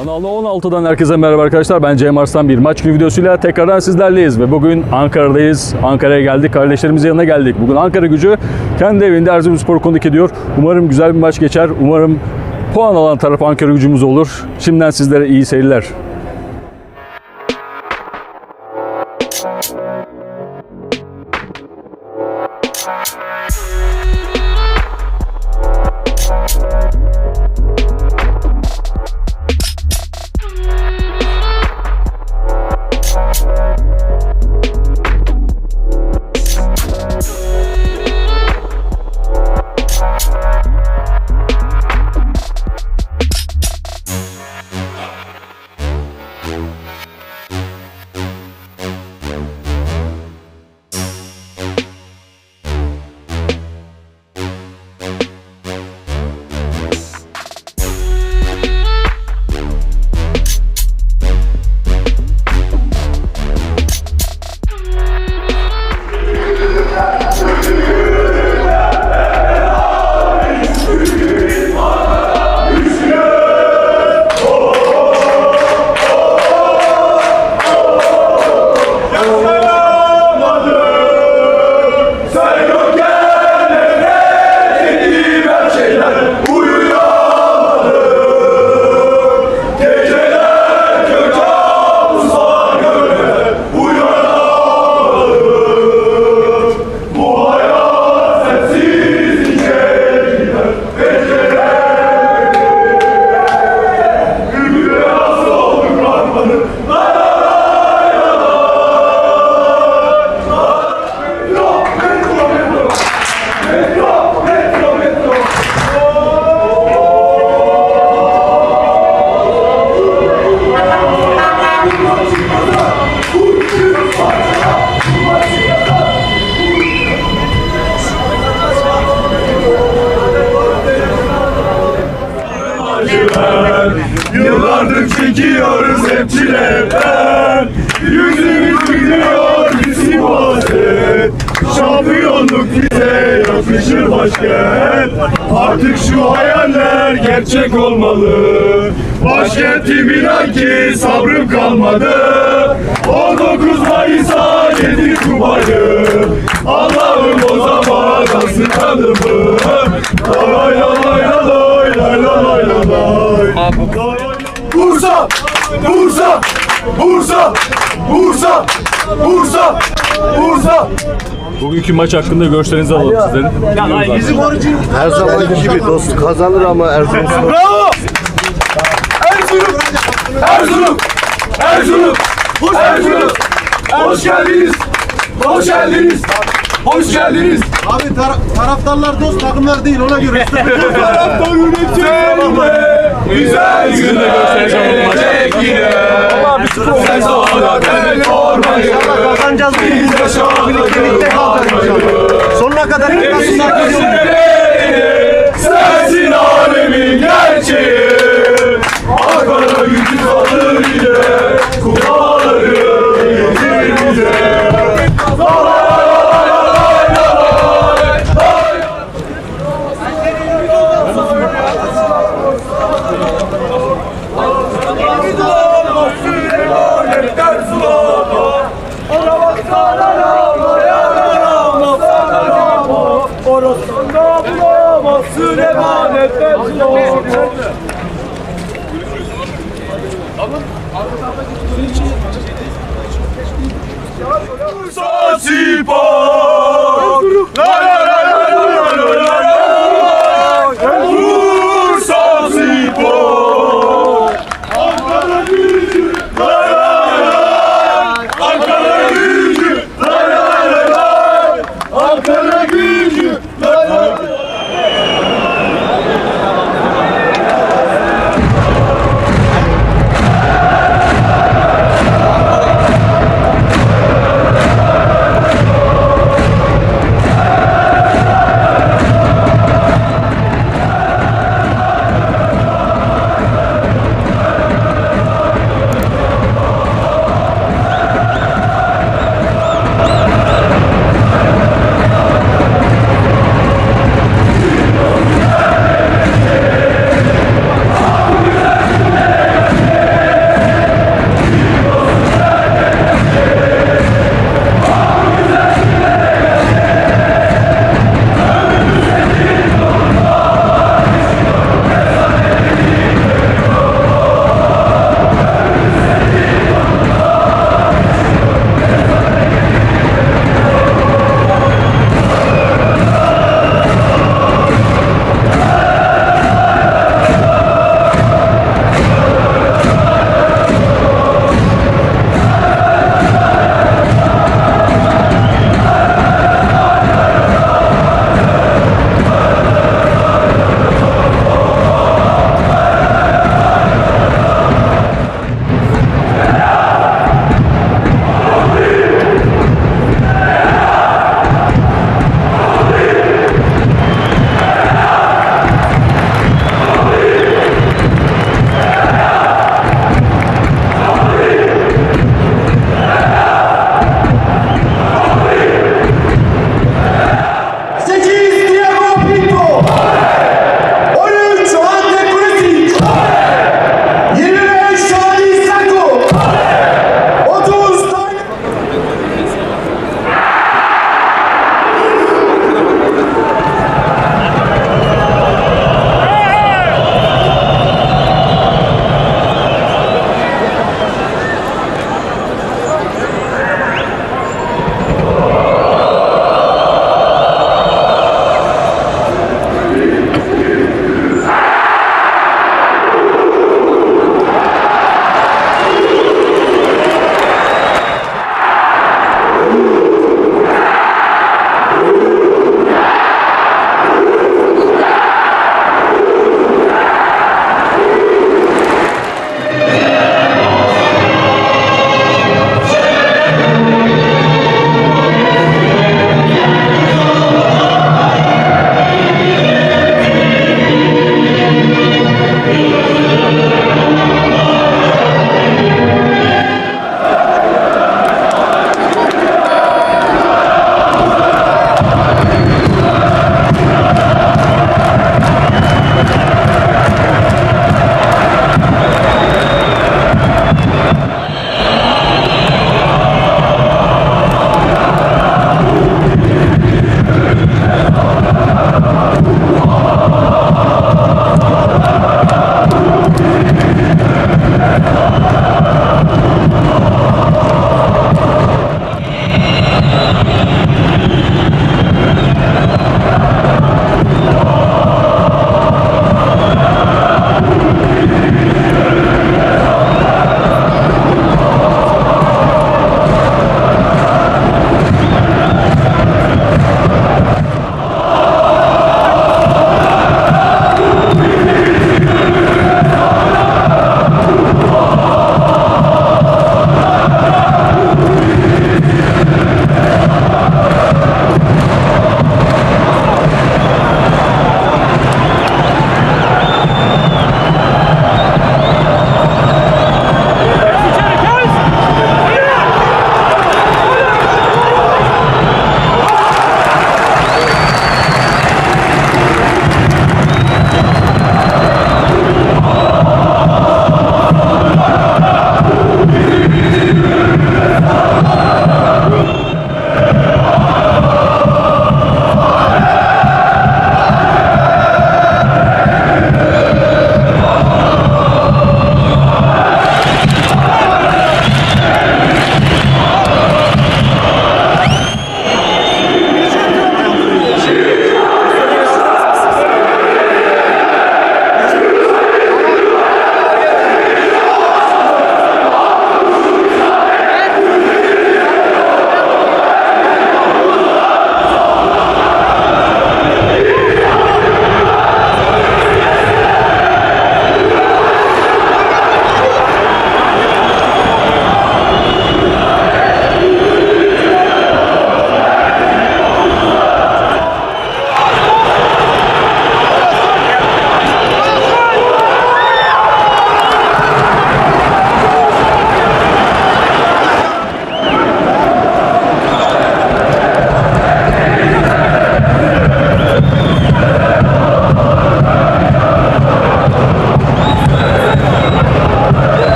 Kanal 16'dan herkese merhaba arkadaşlar. Ben Cem Arslan bir maç günü videosuyla tekrardan sizlerleyiz ve bugün Ankara'dayız. Ankara'ya geldik. Kardeşlerimizin yanına geldik. Bugün Ankara gücü kendi evinde Erzurumspor konuk ediyor. Umarım güzel bir maç geçer. Umarım puan alan taraf Ankara gücümüz olur. Şimdiden sizlere iyi seyirler. Çekiyoruz hep çileler Yüzümüz gülüyor bizim hasret Şampiyonluk bize yakışır başkent. Artık şu hayaller gerçek olmalı. Başkentim inan ki sabrım kalmadı? 19 Mayıs'a getir kupayı Allah'ım o zaman alsın kanımı Lay lay lay lay lay lay lay lay Bursa! Bursa! Bursa! Bursa! Bursa! Bursa! Bugünkü maç hakkında görüşlerinizi alalım sizlerin. Her zamanki gibi dost kazanır ama Erzurumspor Bravo! Erzurum! Erzurum! Erzurum! Erzurum! Hoş geldiniz! Hoş geldiniz! Hoş geldiniz! Abi tar- taraftarlar dost takımlar değil ona göre. Taraftar yönetimle güzel günler gelecek yine. Sen sonra ben formayı Kazanacağız bu biz yaşadık birlikte kalacağız. Sonuna kadar. Sensin alemin gerçeği Bursa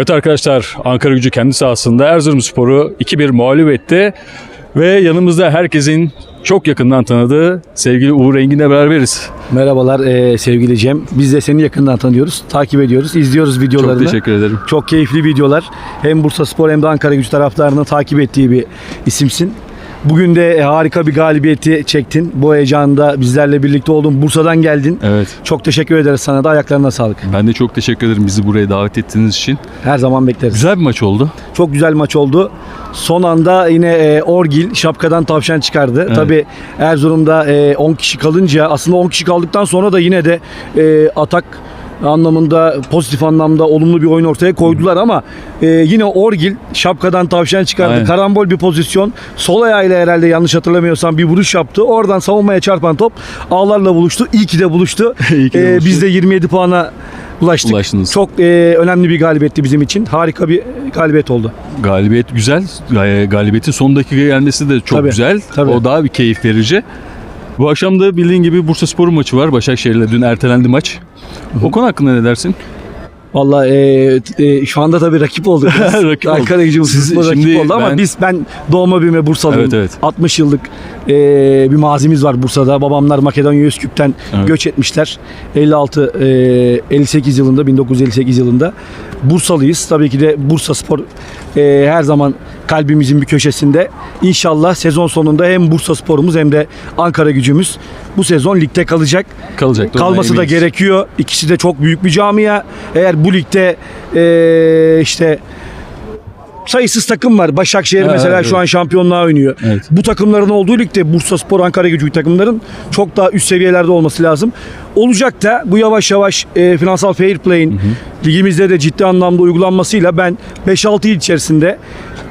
Evet arkadaşlar Ankara gücü kendi sahasında Erzurumspor'u 2-1 mağlup etti. Ve yanımızda herkesin çok yakından tanıdığı sevgili Uğur Engin'le beraberiz. Merhabalar eee, sevgili Cem. Biz de seni yakından tanıyoruz, takip ediyoruz, izliyoruz videolarını. Çok teşekkür ederim. Çok keyifli videolar. Hem Bursa Spor hem de Ankara Gücü taraftarının takip ettiği bir isimsin. Bugün de e, harika bir galibiyeti çektin. Bu heyecanda bizlerle birlikte oldun. Bursa'dan geldin. Evet. Çok teşekkür ederiz sana da. Ayaklarına sağlık. Ben de çok teşekkür ederim bizi buraya davet ettiğiniz için. Her zaman bekleriz. Güzel bir maç oldu. Çok güzel maç oldu. Son anda yine e, Orgil şapkadan tavşan çıkardı. Evet. Tabii Erzurum'da e, 10 kişi kalınca aslında 10 kişi kaldıktan sonra da yine de e, atak anlamında pozitif anlamda olumlu bir oyun ortaya koydular ama e, yine Orgil şapkadan tavşan çıkardı. Aynen. Karambol bir pozisyon. Sol ayağıyla herhalde yanlış hatırlamıyorsam bir vuruş yaptı. Oradan savunmaya çarpan top ağlarla buluştu. İyi ki de buluştu. İyi ki de E, biz de 27 puana ulaştık. Ulaştınız. Çok e, önemli bir galibiyetti bizim için. Harika bir galibiyet oldu. Galibiyet güzel. Ga- Galibiyetin son dakika gelmesi de çok Tabii, güzel. tabii. O daha bir keyif verici. Bu akşam da bildiğin gibi Bursa Spor'un maçı var. Başakşehir'le dün ertelendi maç. O konu hakkında ne dersin? Vallahi e, e, şu anda tabii rakip olduk. Rakip olduk. Ankara gücü Siz- rakip şimdi oldu ama ben- biz ben doğma büyüme Bursalıyım. Evet, evet. 60 yıllık e, bir mazimiz var Bursa'da. Babamlar Makedonya Üsküp'ten Evet. göç etmişler. 56 e, 58 yılında 1958 yılında Bursalıyız. Tabii ki de Bursa Spor e, her zaman kalbimizin bir köşesinde. İnşallah sezon sonunda hem Bursa Spor'umuz hem de Ankara gücümüz bu sezon ligde kalacak. Kalacak. Kalması da gerekiyor. İkisi de çok büyük bir camia. Eğer bu ligde eee, işte sayısız takım var. Başakşehir Ha, mesela evet. şu an şampiyonluğa oynuyor. Evet. Bu takımların olduğu ligde Bursa Spor, Ankara Gücü takımların çok daha üst seviyelerde olması lazım. Olacak da bu yavaş yavaş e, finansal fair play'in ligimizde de ciddi anlamda uygulanmasıyla ben 5-6 yıl içerisinde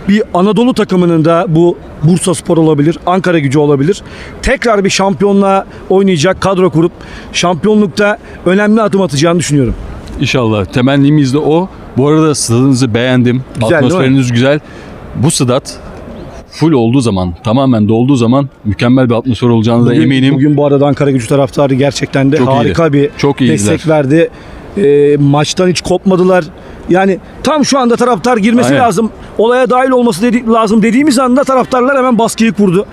bir Anadolu takımının da bu Bursa Spor olabilir, Ankara Gücü olabilir. Tekrar bir şampiyonluğa oynayacak kadro kurup şampiyonlukta önemli adım atacağını düşünüyorum. İnşallah. Temennimiz de o. Bu arada stadınızı beğendim. Güzel? Atmosferiniz güzel. Bu stat full olduğu zaman, tamamen dolduğu zaman mükemmel bir atmosfer olacağına da Bugün, eminim. Bugün bu arada Ankara Gücü taraftarı gerçekten de Çok harika iyiydi. bir Çok iyiydiler. destek verdi. Ee, maçtan hiç kopmadılar. Yani tam şu anda taraftar girmesi Aynen. lazım. Olaya dahil olması dedi- lazım dediğimiz anda taraftarlar hemen baskıyı kurdu.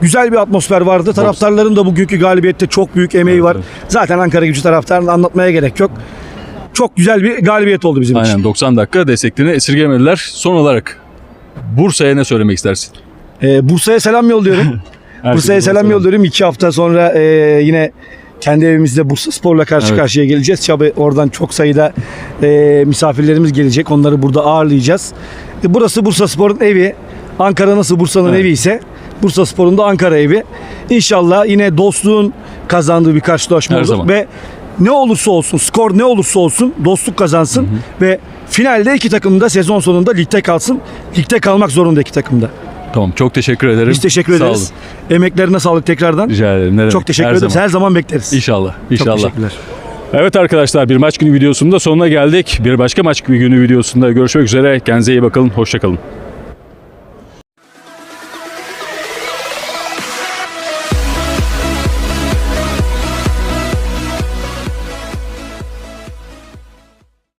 Güzel bir atmosfer vardı. Taraftarların da bugünkü galibiyette çok büyük emeği var. Zaten Ankara Gücü taraftarını anlatmaya gerek yok. Çok güzel bir galibiyet oldu bizim için. Aynen 90 dakika desteklerini esirgemediler. Son olarak Bursa'ya ne söylemek istersin? Ee, Bursa'ya selam yolluyorum. Bursa'ya selam yolluyorum. İki hafta sonra e, yine kendi evimizde Bursa Spor'la karşı Evet. karşıya geleceğiz. Tabii oradan çok sayıda e, misafirlerimiz gelecek. Onları burada ağırlayacağız. E, burası Bursa Spor'un evi. Ankara nasıl Bursa'nın Evet. evi ise Bursa Spor'un da Ankara evi. İnşallah yine dostluğun kazandığı bir karşılaşma Her olur. zaman. Ve ne olursa olsun, skor ne olursa olsun dostluk kazansın ve finalde iki takım da sezon sonunda ligde kalsın. Ligde kalmak zorunda iki takım da. Tamam çok teşekkür ederim. Biz teşekkür Sağ ederiz. olun. Emeklerine sağlık tekrardan. Rica ederim. Ne demek. Çok teşekkür Her ederiz. zaman. Her zaman bekleriz. İnşallah. Çok İnşallah. teşekkürler. Evet arkadaşlar bir maç günü videosunun da sonuna geldik. Bir başka maç günü videosunda görüşmek üzere. Kendinize iyi bakın. Hoşçakalın.